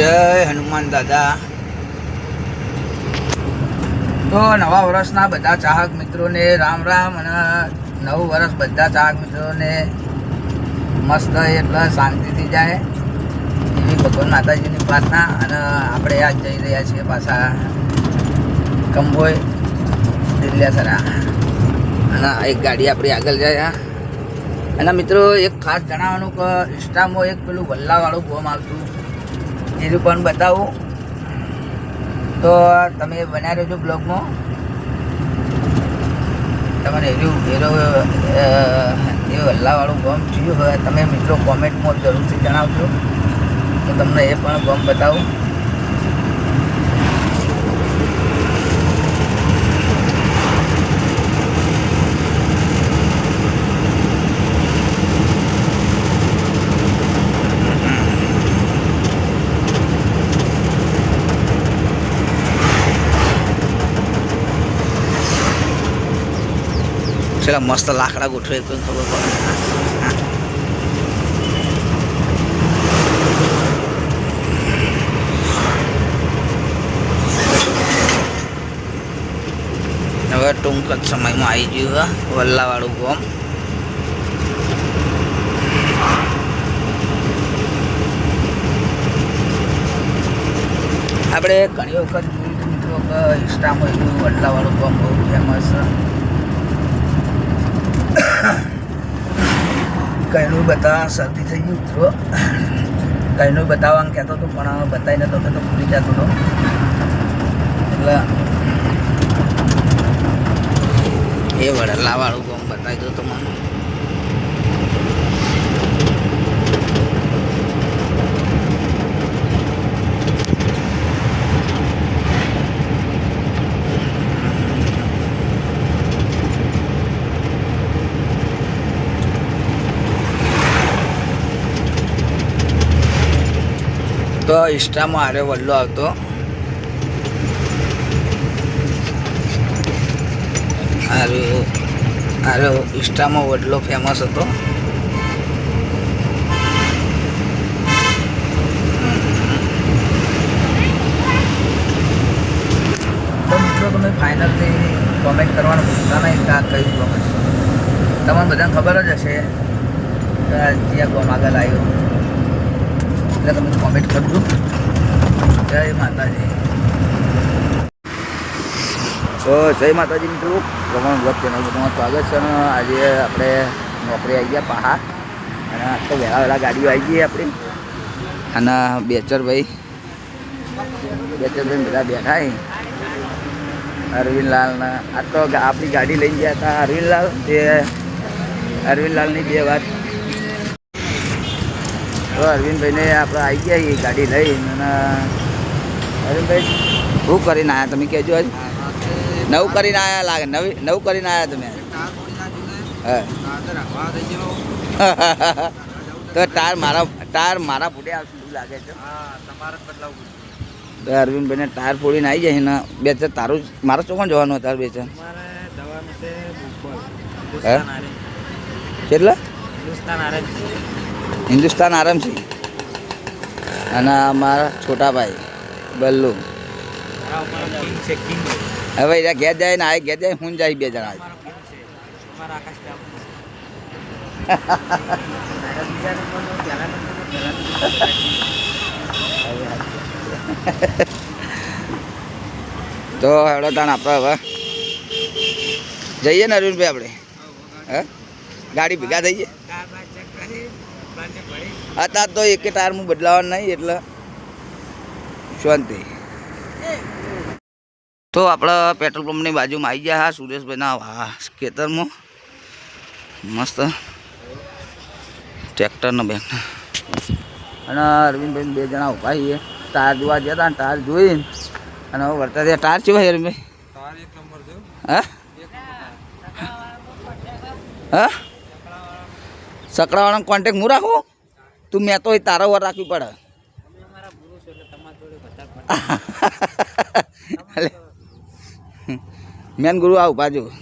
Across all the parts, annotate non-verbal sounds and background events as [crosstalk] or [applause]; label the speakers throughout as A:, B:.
A: જય હનુમાન દાદા. તો નવા વર્ષના બધા ચાહક મિત્રોને રામ રામ અને નવું વર્ષ બધા ચાહક મિત્રોને મસ્ત એટલે શાંતિથી જાય. એવી ભગવાન માતાજીની પ્રાર્થના અને આપણે આજ જઈ રહ્યા છીએ પાછા કંબોય દિલ્યાસરા અને એક ગાડી આપણી આગળ જાય અને મિત્રો, એક ખાસ જણાવવાનું કે ઇન્સ્ટામાં એક પેલું વલ્લાવાળું ગોમ આવતું. એનું પણ બતાવું. તો તમે બના રહ્યો છો બ્લોગમાં. તમારે એરો હેરો એ હલ્લાવાળું ગમ થયું. હોય તમે મિત્રો કોમેન્ટમાં જરૂરથી જણાવજો. તો તમને એ પણ ગમ બતાવું. ચલા મસ્ત લાકડા ગોઠવે કોઈ ખબર પડે. હવે ટૂંક જ સમયમાં આવી ગયું વલ્લાવાળું ગોમ. આપણે ઘણી વખત જોયું હતું મિત્રો, કે ઇન્સ્ટામાં એવું વલ્લાવાળું ગોમ બહુ ફેમસ કઈનું બતા શરદી થઈ ગયું, મિત્રો. કઈનું બતાવવાનું કહેતો હતો પણ બતાવી નતો તો ભૂલી જતો હતો. એટલે એ વડલાવાળું કોમ બતાવી દો તો તો ઇન્સ્ટામાં આરે વલ્લો આવતો. આરે ઇન્સ્ટામાં વડલો ફેમસ હતો. તો મિત્રો, તમે ફાઇનલથી કોમેન્ટ કરવાનું ભૂલતા નહીં કે આ કયું કોમેન્ટ તમને બધાને ખબર જ હશે કે ગોમ આગળ આવ્યો. એટલે તમે કોમેન્ટ કરજો જય માતાજી. તો જય માતાજી મિત્રો પ્રમાણ બ્લોગ ચેનલમાં તમારું સ્વાગત છે અને આજે આપણે નોકરી આવી ગયા પહાડ અને આજ તો વહેલા વહેલા ગાડીઓ આવી ગઈ આપણી. અને બેચરભાઈ બેચરભાઈ બધા બેઠા અરવિંદલાલના અરવિંદલાલ આ તો આપણી ગાડી લઈ ગયા હતા અરવિંદલાલ. તે અરવિંદલાલની બે વાત. તો અરવિંદભાઈને આપણે આવી ગયા એ ગાડી લઈને અને અરવિંદભાઈ શું કરીને આવ્યા તમે કહેજો આજ. નવું કરીને આવ્યા લાગે નવી નવું કરીને આવ્યા તમે હા. [laughs] તો ટાયર મારા ટાયર મારા ફૂટે આવશે એવું લાગે છે. તો અરવિંદભાઈને ટાયર ફોડીને આવી જાય ને બે ચાર તારું મારા ચોકણ જવાનું હતા બે ચાર? કેટલા? હિન્દુસ્તાન આરામથી અને અમારા છોટાભાઈ બલ્લુ હવે એના ઘેર જાય ને આ ઘેર જાય હું જાય બે જણા તો હેડો તાણ આપણે હવે. જઈએ ને અરવિંદભાઈ આપણે. હે? ગાડી ભેગા થઈએ અત્યારે તો એક ટાયર હું બદલાવાનું નહીં એટલે શાંતિ. તો આપણે પેટ્રોલ પંપની બાજુમાં આવી ગયા હા સુરેશભાઈના હા ખેતરમાં. મસ્ત. ટ્રેક્ટરના બેગના અને અરવિંદભાઈ બે જણા ઊભા છીએ. ટાયર જોવા ગયા હતા ટાયર જોઈને. અને વર્તા ત્યાં ટાયર છે ભાઈ અરવિંદભાઈ? હા? હા? સકડાવાળાનો કોન્ટેક હું રાખું? તું મેં તો તારા ઉપર રાખવી પડે. [laughs] મેન ગુરુ આવું બાજુ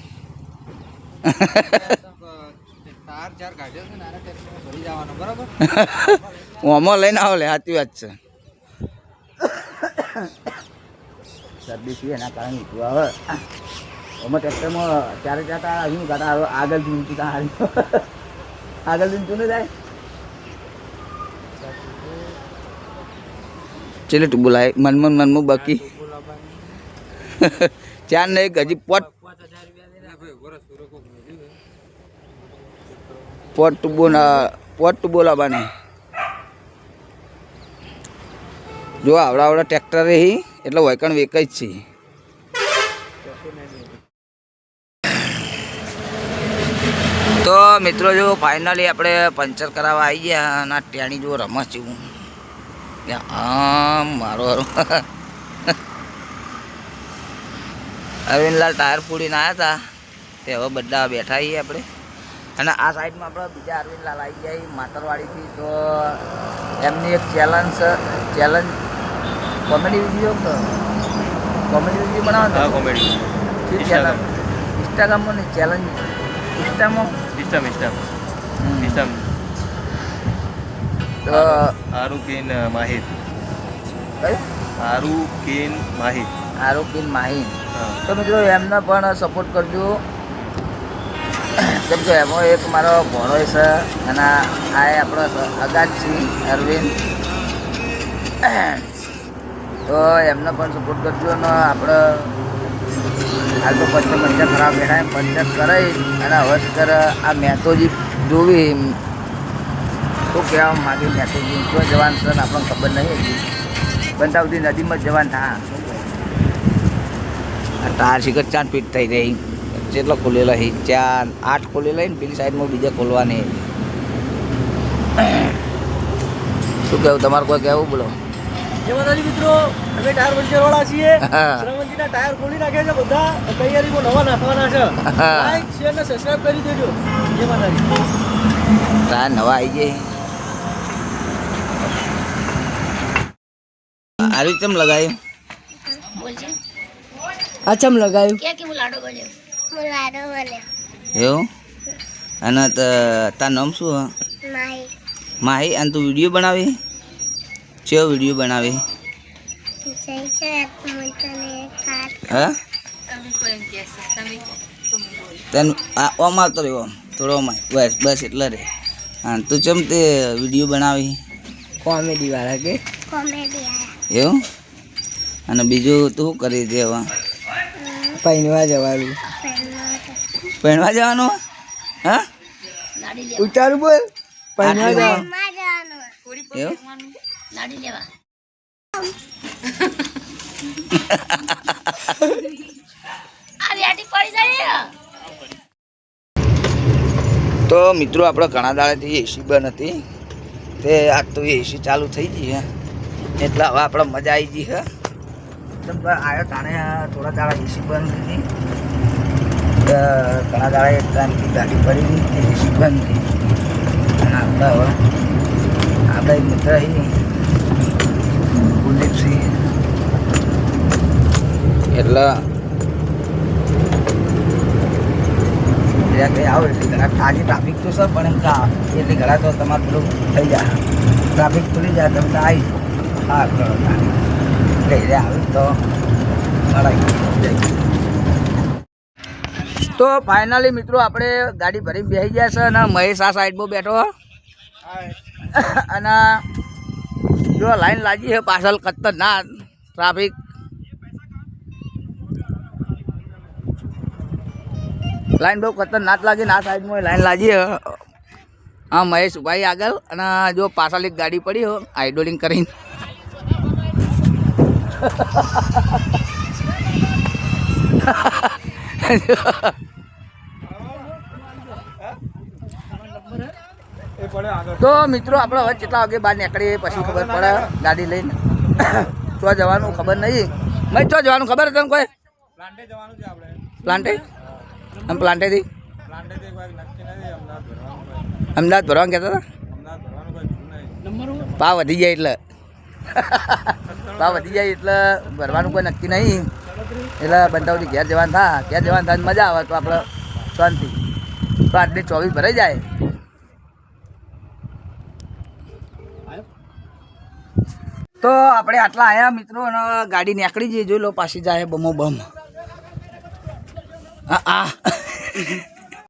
A: ઓમાં લઈને આવો લે, સાચી વાત છે. છે, એના કારણે ઊંચું આવે. ઓમાં ટ્રેક્ટરમાં ચારે ચાર આગળ ઊંચું તાર દિન આગળથી જાય. ચલે તું બોલાય મનમન મનમો બાકી. [laughs] ચાર ને એક, હજી પોટ. પોટ બોના પોટ ટુબો લાવવાની જો આવડા આવડા ટ્રેક્ટર રહી એટલે વૈકણ વેકાય જ છે તો મિત્રો જો ફાઇનલી આપણે પંચર કરાવવા આવી ગયા અને ટેણી જો રમસ જેવું. આમ મારો. અરવિંદલાલ ટાયર ફૂડીને આવ્યા હતા તે હવે બધા બેઠા છીએ આપણે. અને આ સાઈડમાં આપણે બીજા અરવિંદલાલ આવી ગયા માતરવાડીથી. તો એમની એક challenge challenge comedy video comedy video
B: બનાવતા કોમેડી.
A: ઇન્સ્ટાગ્રામમાં ને ચેલેન્જ ઇન્સ્ટામાં
B: સિસ્ટમ સિસ્ટમ. સિસ્ટમ આરુકેન
A: માહિત
B: આરુકેન
A: માહિત માહીન
B: હા
A: તો મિત્રો એમને પણ સપોર્ટ કરજો. કેમ કે એમાં એક મારો ભણો છે અને આ આપણો અગાતસિંહ અરવિંદ. તો એમને પણ સપોર્ટ કરજો અને આપણે હાલ તો પંચર પંચર ખરાબ બેઠા પંચર કરાવી અને હવે કર આ મેથોજી જોવી. શું કહેવા માગે મેથોજી? તો જવાન સર આપણને ખબર નહીં બનતા સુધી નદીમાં જવાન થા. ટાયર શીખર ચાર ફીટ થઈ રહી જેટલો ખોલેલો છે ચાર, આઠ ખોલેલા ને પેલી સાઈડમાં બીજા ખોલવાની શું કહેવું? તમારે કોઈ કહેવું બોલો?
C: જય મિત્રો. અમે ટાયર પંચર વાળા છીએ. શ્રવણજીના ટાયર ખોલી નાખ્યા છે બધા. તૈયારીમાં નવા નાખવાના છે. લાઈક શેર ને સબસ્ક્રાઇબ કરી દેજો. જય માતાજી.
A: ટાયર નવા આવી ગયા. આવી રીતે ચમ લગાવ્યું
D: બોલજે.
C: આ ચમ લગાવ્યું
D: કે કે લાડો બન્યો? હું લાડો બન્યો.
A: એવું? અને ત- તાર નામ શું હ?
D: માહી.
A: માહી અને તું વીડિયો બનાવી? ચેવો વીડિયો બનાવી?
D: તને
A: ઓમ આવતો રહ્યો ઓમ થોડો ઓમ બસ બસ એટલે રે. હા તું ચમ તે વીડિયો બનાવી?
C: કોમેડી વાળા કે?
A: એવું? અને બીજું તું કરી દે હવે?
C: પૈનવા જવાનું.
A: પહેણવા જવાનું? હા?
C: ઉતારું બોલ.
D: માં જવાનું.
A: એવું?
D: લાડી લેવા.
A: તો મિત્રો, આપણે ઘણા દાડેથી એસી બંધ હતી. તે આજ તો એસી ચાલુ થઈ ગઈ હે. એટલે હવે આપણે મજા આવી ગઈ હે. આવ્યો તાણે થોડા દાડા એસી બંધ હતી. ઘણા દાડા એક ટાઈમથી ગાડી પડી ગઈ એસી બંધ હતી અને આપણે હવે આપણે મિત્ર અહીં કુલદીપસિંહ એટલે ત્યાં કંઈ આવો એટલે ઘણા આજે ટ્રાફિક તો સર પણ એમ કા એટલે ઘણા તો તમારે થોડું થઈ જાય. ટ્રાફિક ખુલી જાય તમે તો આવી હા. એટલે તો લડાઈ તો ફાઇનલી મિત્રો આપણે ગાડી ભરી બેસી ગયા છે અને મહેશ આ સાઈડમાં બેઠો [laughs] અને જો લાઈન લાગી છે પાછળ ખતરનાક ટ્રાફિક. લાઈન બહુ ખતરનાક લાગી ના સાઈડમાં લાઈન લાગી હા મહેશભાઈ આગળ અને જો પાછળ એક ગાડી પડી હો આઈડોલિંગ કરીને. તો મિત્રો આપણે હવે કેટલા વાગે બહાર નીકળીએ પછી ખબર પડે. ગાડી લઈને. [coughs] ચો જવાનું ખબર નહીં. મેં ચો જવાનું ખબર તને કોઈ?
B: પ્લાન્ટે જવાનું
A: પ્લાન્ટે? આમ પ્લાન્ટેથી?
B: અમદાવાદ ભરવાનું
A: કહેતા હતા? ભાવ વધી જાય એટલે. ભાવ વધી જાય એટલે ભરવાનું કોઈ નક્કી નહીં. એટલે બંધાવથી ઘેર જવાનું થા. ઘેર જવાનું થાય તો મજા આવે તો આપણે શાંતિ. તો આટલી ચોવીસ ભરાઈ જાય. તો આપણે આટલા આયા મિત્રો અને ગાડી નીકળી જઈએ, જોઈ લો પાછી જાય બમો બમ. હા આ